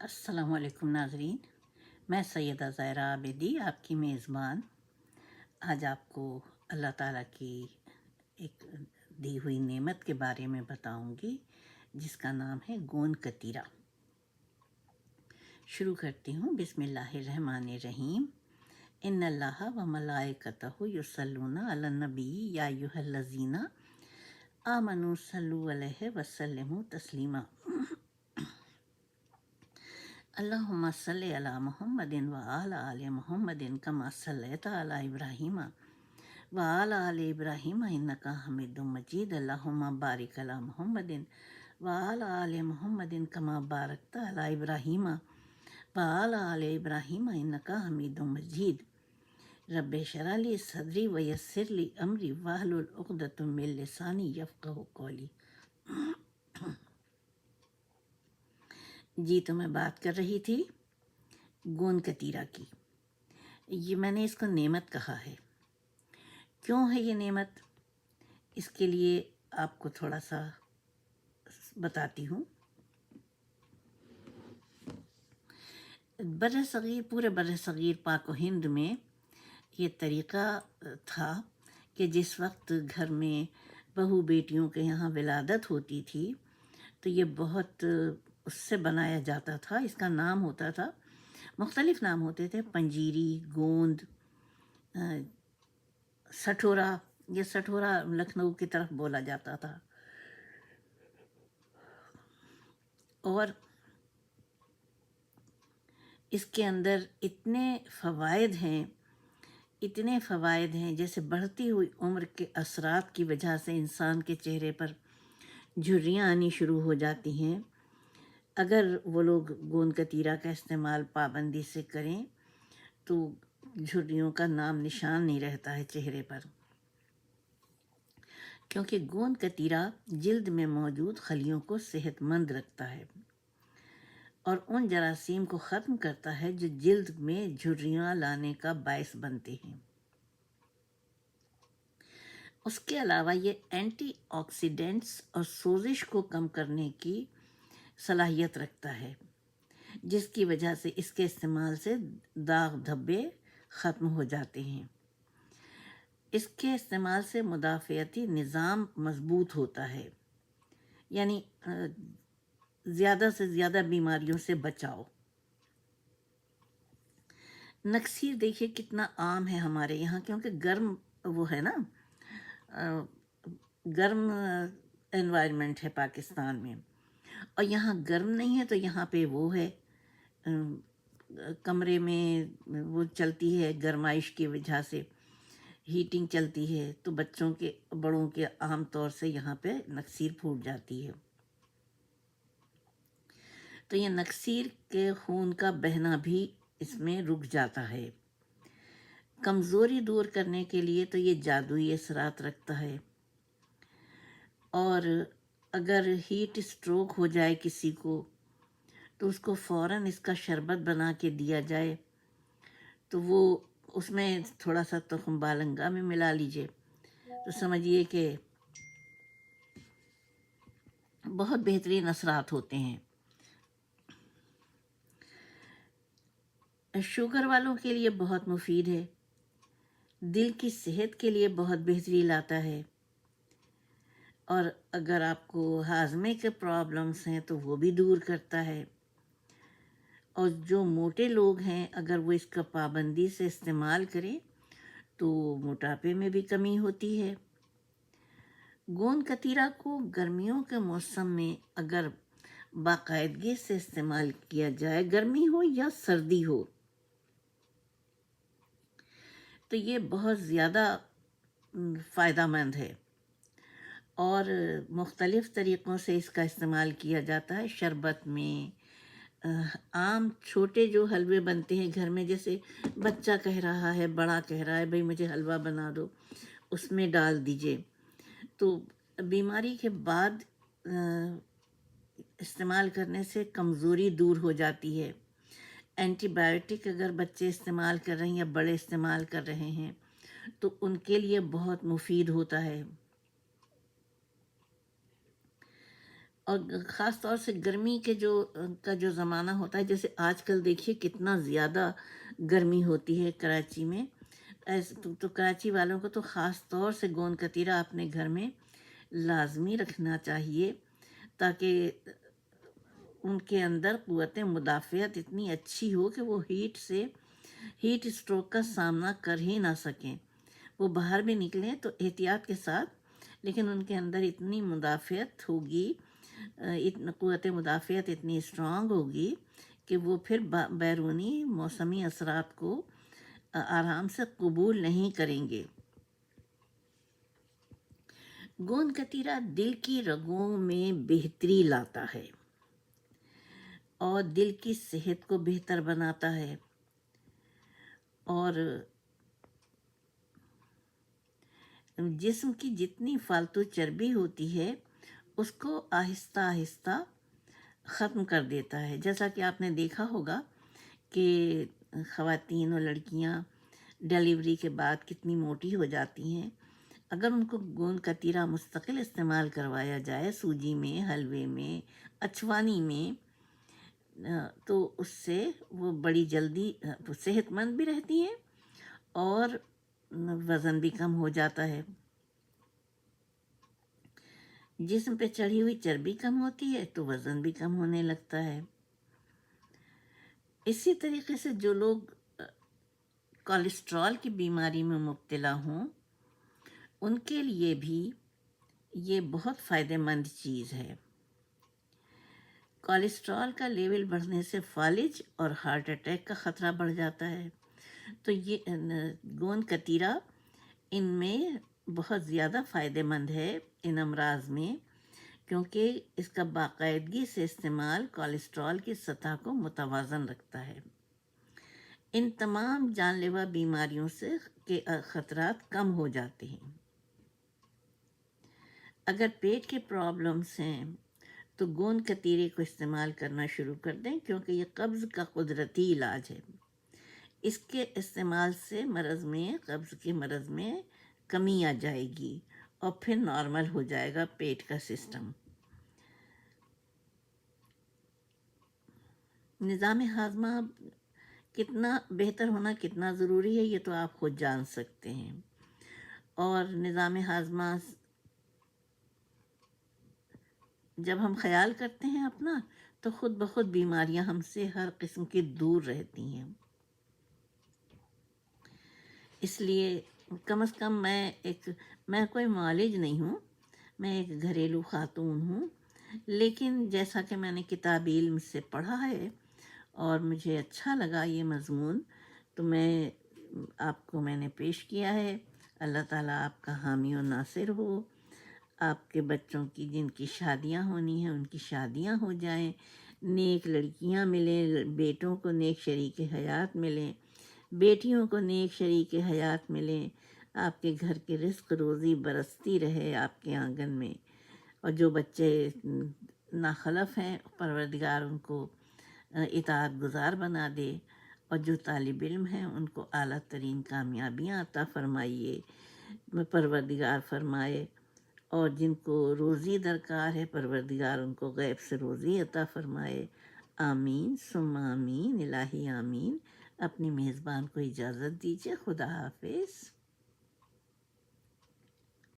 السلام علیکم ناظرین، میں سیدہ زائرہ عابدی آپ کی میزبان۔ آج آپ کو اللہ تعالیٰ کی ایک دی ہوئی نعمت کے بارے میں بتاؤں گی، جس کا نام ہے گون کتیرا شروع کرتی ہوں۔ بسم اللہ الرحمن الرحیم۔ ان اللہ و ملائکتہ یصلون علی النبی یا ایھا الذین آمنوا صلوا علیہ وسلموا تسلیما۔ اللهم صل على محمد وعلى آل محمد كما صليت على إبراهيم. وعلى آل إبراهيم إنك حميد مجيد. اللهم بارك على محمد وعلى آل محمد كما باركت على إبراهيم. وعلى آل إبراهيم إنك حميد مجيد. رب اشرح لي صدري ويسر لي أمري. واحلل عقدة من لساني يفقه قولي. جی تو میں بات کر رہی تھی گون کتیرا کی۔ یہ میں نے اس کو نعمت کہا ہے۔ کیوں ہے یہ نعمت؟ اس کے لیے آپ کو تھوڑا سا بتاتی ہوں۔ بر صغیر، پورے بر صغیر پاک و ہند میں یہ طریقہ تھا کہ جس وقت گھر میں بہو بیٹیوں کے یہاں ولادت ہوتی تھی، تو یہ بہت اس سے بنایا جاتا تھا، اس کا نام ہوتا تھا، مختلف نام ہوتے تھے، پنجیری، گوند سٹھورا، یہ سٹھورا لکھنؤ کی طرف بولا جاتا تھا۔ اور اس کے اندر اتنے فوائد ہیں، اتنے فوائد ہیں، جیسے بڑھتی ہوئی عمر کے اثرات کی وجہ سے انسان کے چہرے پر جھریاں آنی شروع ہو جاتی ہیں۔ اگر وہ لوگ گوند کتیرا کا استعمال پابندی سے کریں، تو جھریوں کا نام نشان نہیں رہتا ہے چہرے پر۔ کیونکہ گوند کتیرا جلد میں موجود خلیوں کو صحت مند رکھتا ہے اور ان جراثیم کو ختم کرتا ہے جو جلد میں جھریاں لانے کا باعث بنتے ہیں۔ اس کے علاوہ یہ اینٹی آکسیڈنٹس اور سوزش کو کم کرنے کی صلاحیت رکھتا ہے، جس کی وجہ سے اس کے استعمال سے داغ دھبے ختم ہو جاتے ہیں۔ اس کے استعمال سے مدافعتی نظام مضبوط ہوتا ہے یعنی زیادہ سے زیادہ بیماریوں سے بچاؤ۔ نکسیر دیکھیے کتنا عام ہے ہمارے یہاں، کیونکہ گرم وہ ہے نا گرم انوائرمنٹ ہے پاکستان میں۔ اور یہاں گرم نہیں ہے تو یہاں پہ وہ ہے کمرے میں وہ چلتی ہے گرمائش کی وجہ سے، ہیٹنگ چلتی ہے تو بچوں کے، بڑوں کے عام طور سے یہاں پہ نکسیر پھوٹ جاتی ہے۔ تو یہ نکسیر کے خون کا بہنا بھی اس میں رک جاتا ہے۔ کمزوری دور کرنے کے لیے تو یہ جادوئی اثرات رکھتا ہے۔ اور اگر ہیٹ اسٹروک ہو جائے کسی کو، تو اس کو فوراً اس کا شربت بنا کے دیا جائے۔ تو وہ اس میں تھوڑا سا تخم بالنگا میں ملا لیجیے۔ تو سمجھیے کہ بہت بہترین اثرات ہوتے ہیں۔ شوگر والوں کے لیے بہت مفید ہے۔ دل کی صحت کے لیے بہت بہتری لاتا ہے۔ اور اگر آپ کو ہاضمے کے پرابلمس ہیں تو وہ بھی دور کرتا ہے۔ اور جو موٹے لوگ ہیں، اگر وہ اس کا پابندی سے استعمال کریں تو موٹاپے میں بھی کمی ہوتی ہے۔ گوند کتیرا کو گرمیوں کے موسم میں اگر باقاعدگی سے استعمال کیا جائے، گرمی ہو یا سردی ہو، تو یہ بہت زیادہ فائدہ مند ہے۔ اور مختلف طریقوں سے اس کا استعمال کیا جاتا ہے شربت میں۔ عام چھوٹے جو حلوے بنتے ہیں گھر میں، جیسے بچہ کہہ رہا ہے، بڑا کہہ رہا ہے، بھائی مجھے حلوہ بنا دو، اس میں ڈال دیجیے۔ تو بیماری کے بعد استعمال کرنے سے کمزوری دور ہو جاتی ہے۔ اینٹی بایوٹک اگر بچے استعمال کر رہے ہیں یا بڑے استعمال کر رہے ہیں، تو ان کے لیے بہت مفید ہوتا ہے۔ اور خاص طور سے گرمی کے جو کا جو زمانہ ہوتا ہے جیسے آج کل دیکھیے کتنا زیادہ گرمی ہوتی ہے کراچی میں۔ ایسے تو, تو کراچی والوں کو تو خاص طور سے گوند کتیرہ اپنے گھر میں لازمی رکھنا چاہیے تاکہ ان کے اندر قوت مدافعت اتنی اچھی ہو کہ وہ ہیٹ سے ہیٹ اسٹروک کا سامنا کر ہی نہ سکیں۔ وہ باہر بھی نکلیں تو احتیاط کے ساتھ لیکن ان کے اندر اتنی مدافعت ہوگی قوت مدافعت اتنی اسٹرانگ ہوگی کہ وہ پھر بیرونی موسمی اثرات کو آرام سے قبول نہیں کریں گے۔ گوند کتیرہ دل کی رگوں میں بہتری لاتا ہے اور دل کی صحت کو بہتر بناتا ہے۔ اور جسم کی جتنی فالتو چربی ہوتی ہے اس کو آہستہ آہستہ ختم کر دیتا ہے۔ جیسا کہ آپ نے دیکھا ہوگا کہ خواتین اور لڑکیاں ڈیلیوری کے بعد کتنی موٹی ہو جاتی ہیں۔ اگر ان کو گوند کا تیرہ مستقل استعمال کروایا جائے سوجی میں، حلوے میں، اچھوانی میں تو اس سے وہ بڑی جلدی صحت مند بھی رہتی ہیں اور وزن بھی کم ہو جاتا ہے۔ جی جسم پہ چڑھی ہوئی چربی کم ہوتی ہے تو وزن بھی کم ہونے لگتا ہے۔ اسی طریقے سے جو لوگ، کولیسٹرول کی بیماری میں مبتلا ہوں، ان کے لیے بھی یہ بہت فائدہ مند چیز ہے۔ کولیسٹرول کا لیول بڑھنے سے فالج اور ہارٹ اٹیک کا خطرہ بڑھ جاتا ہے۔ تو یہ، گوند کتیرہ ان میں بہت زیادہ فائدہ مند ہے ان امراض میں، کیونکہ اس کا باقاعدگی سے استعمال کولیسٹرول کی سطح کو متوازن رکھتا ہے۔ ان تمام جان لیوا بیماریوں سے کے خطرات کم ہو جاتے ہیں۔ اگر پیٹ کے پرابلمس ہیں، تو گوند کتیرے کو استعمال کرنا شروع کر دیں، کیونکہ یہ قبض کا قدرتی علاج ہے۔ اس کے استعمال سے مرض میں، قبض کے مرض میں کمی آ جائے گی اور پھر نارمل ہو جائے گا پیٹ کا سسٹم۔ نظام ہاضمہ کتنا بہتر ہونا کتنا ضروری ہے یہ تو آپ خود جان سکتے ہیں۔ اور نظام ہاضمہ جب ہم خیال کرتے ہیں اپنا تو خود بخود بیماریاں ہم سے ہر قسم کی دور رہتی ہیں۔ اس لیے کم از کم میں ایک میں کوئی معالج نہیں ہوں، میں ایک گھریلو خاتون ہوں، لیکن جیسا کہ میں نے کتاب علم سے پڑھا ہے اور مجھے اچھا لگا یہ مضمون، تو میں، آپ کو میں نے پیش کیا ہے۔ اللہ تعالیٰ آپ کا حامی و ناصر ہو، آپ کے بچوں کی جن کی شادیاں ہونی ہیں، ان کی شادیاں ہو جائیں، نیک لڑکیاں ملیں، بیٹوں کو نیک شریک حیات ملیں۔ بیٹیوں کو نیک شریک حیات ملیں آپ کے گھر کے رزق روزی برستی رہے آپ کے آنگن میں۔ اور جو بچے ناخلف ہیں، پروردگار ان کو اطاعت گزار بنا دے۔ اور جو طالب علم ہیں، ان کو اعلیٰ ترین کامیابیاں عطا فرمائیے۔ پروردگار فرمائے۔ اور جن کو روزی درکار ہے، پروردگار ان کو غیب سے روزی عطا فرمائے۔ آمین سم آمین، الہی آمین۔ اپنی میزبان کو اجازت دیجیے خدا حافظ۔